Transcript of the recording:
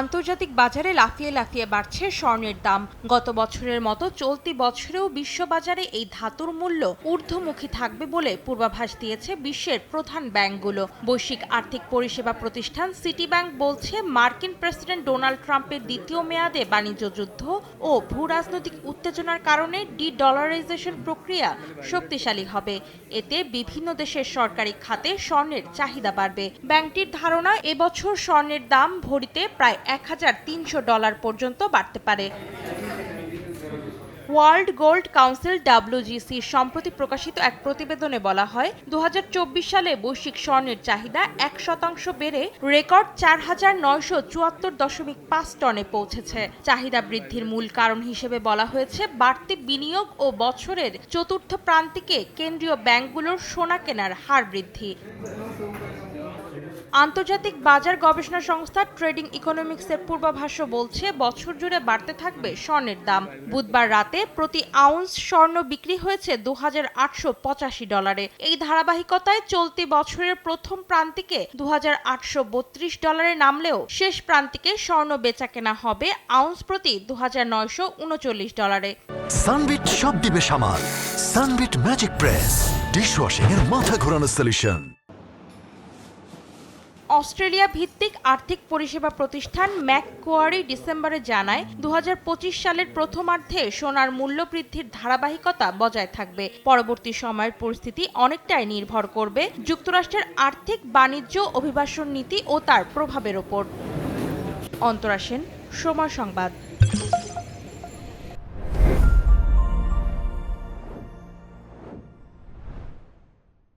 আন্তর্জাতিক বাজারে লাফিয়ে লাফিয়ে বাড়ছে স্বর্ণের দাম। গত বছরের মতো চলতি বছরেও বিশ্ববাজারে এই ধাতুর মূল্য ঊর্ধ্বমুখী থাকবে বলে পূর্বাভাস দিয়েছে বিশ্বের প্রধান ব্যাংকগুলো। বৈশ্বিক আর্থিক পরিষেবা প্রতিষ্ঠান সিটি ব্যাংক বলছে, মার্কিন প্রেসিডেন্ট ডোনাল্ড ট্রাম্পের দ্বিতীয় মেয়াদে বাণিজ্য যুদ্ধ ও ভূ রাজনৈতিক উত্তেজনার কারণে ডি ডলারাইজেশন প্রক্রিয়া শক্তিশালী হবে। এতে বিভিন্ন দেশের সরকারি খাতে স্বর্ণের চাহিদা বাড়বে। ব্যাংকটির ধারণা, এবছর স্বর্ণের দাম ভরিতে প্রায় এক হাজার তিনশো ডলার পর্যন্ত বাড়তে পারে। ওয়ার্ল্ড গোল্ড কাউন্সিল ডাব্লিউজিসি সম্প্রতি প্রকাশিত এক প্রতিবেদনে বলা হয় দু হাজার চব্বিশ সালে বৈশ্বিক স্বর্ণের চাহিদা এক শতাংশ বেড়ে রেকর্ড চার হাজার নয়শো চুয়াত্তর দশমিক পাঁচ টনে পৌঁছেছে। চাহিদা বৃদ্ধির মূল কারণ হিসেবে বলা হয়েছে, বাড়তি বিনিয়োগ ও বছরের চতুর্থ প্রান্তিকে কেন্দ্রীয় ব্যাংকগুলোর সোনা কেনার হার বৃদ্ধি। আন্তর্জাতিক বাজার গবেষণা সংস্থা ট্রেডিং ইকোনমিক্সের পূর্বাভাস বলছে, বছর জুড়ে বাড়তে থাকবে স্বর্ণের দাম। বুধবার রাতে প্রতি আউন্স স্বর্ণ বিক্রি হয়েছে দুহাজার আটশো পঁচাশি ডলারে। এই ধারাবাহিকতায় চলতি বছরের প্রথম প্রান্তিকে দুহাজার আটশো বত্রিশ ডলারে নামলেও শেষ প্রান্তিকে স্বর্ণ বেচা কেনা হবে আউন্স প্রতি দুহাজার নয়শো উনচল্লিশ ডলারে। সানবিট সব দিবে সামাল। সানবিট ম্যাজিক প্রেস ডিশওয়াশিং এর মাথা ঘোরানো সলিউশন অস্ট্রেলিয়া ভিত্তিক আর্থিক পরিষেবা প্রতিষ্ঠান ম্যাককোয়ারি ডিসেম্বরে জানায় দু হাজার পঁচিশ সালের প্রথমার্ধে সোনার মূল্য বৃদ্ধির ধারাবাহিকতা বজায় থাকবে। পরবর্তী সময়ের পরিস্থিতি অনেকটাই নির্ভর করবে যুক্তরাষ্ট্রের আর্থিক, বাণিজ্য, অভিবাসন নীতি ও তার প্রভাবের ওপর। অন্তরা সেন, সময় সংবাদ।